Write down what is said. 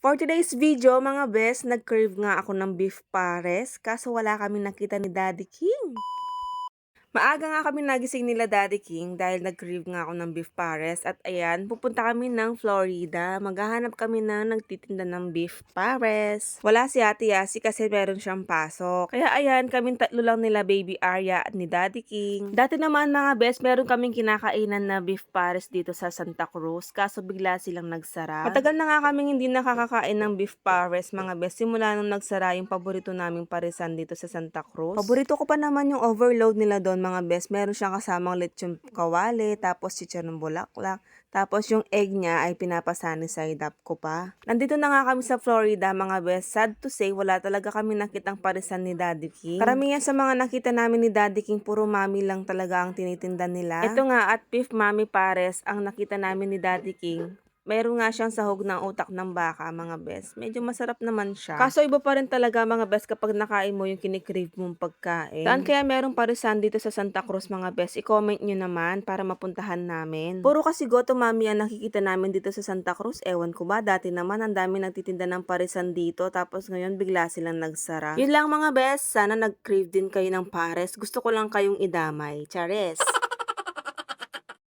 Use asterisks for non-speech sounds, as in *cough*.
For today's video, mga best, nag-crave nga ako ng beef pares, kaso wala kami nakita ni Daddy King. Maaga nga kami nagising nila Daddy King dahil nag-crave nga ako ng beef pares at ayan, pupunta kami ng Florida. Maghahanap kami na nagtitinda ng beef pares. Wala si Ate Yasi kasi meron siyang pasok. Kaya ayan, kaming tatlo lang nila Baby Arya at ni Daddy King. Dati naman mga best, meron kaming kinakainan na beef pares dito sa Santa Cruz kaso bigla silang nagsara. Matagal na nga kaming hindi nakakakain ng beef pares mga best. Simula nung nagsara yung paborito naming paresan dito sa Santa Cruz. Paborito ko pa naman yung overload nila doon mga best. Meron siyang kasamang lechon kawali, tapos chicharon bulaklak, tapos yung egg niya ay pinapasani side up ko pa. Nandito na nga kami sa Florida mga best. Sad to say, wala talaga kami nakitang paresan ni Daddy King. Karamihan sa mga nakita namin ni Daddy King, puro mami lang talaga ang tinitinda nila. Ito nga at beef mami pares ang nakita namin ni Daddy King. Meron nga siyang sahog ng utak ng baka, mga best. Medyo masarap naman siya. Kaso iba pa rin talaga, mga best, kapag nakain mo yung kinikrave mong pagkain. Saan kaya meron parisan dito sa Santa Cruz, mga best? I-comment nyo naman para mapuntahan namin. Puro kasi goto mami ang nakikita namin dito sa Santa Cruz. Ewan ko ba, dati naman ang dami nagtitinda ng parisan dito, tapos ngayon bigla silang nagsara. Yun lang mga best, sana nag-crave din kayo ng pares. Gusto ko lang kayong idamay. Chares! *laughs*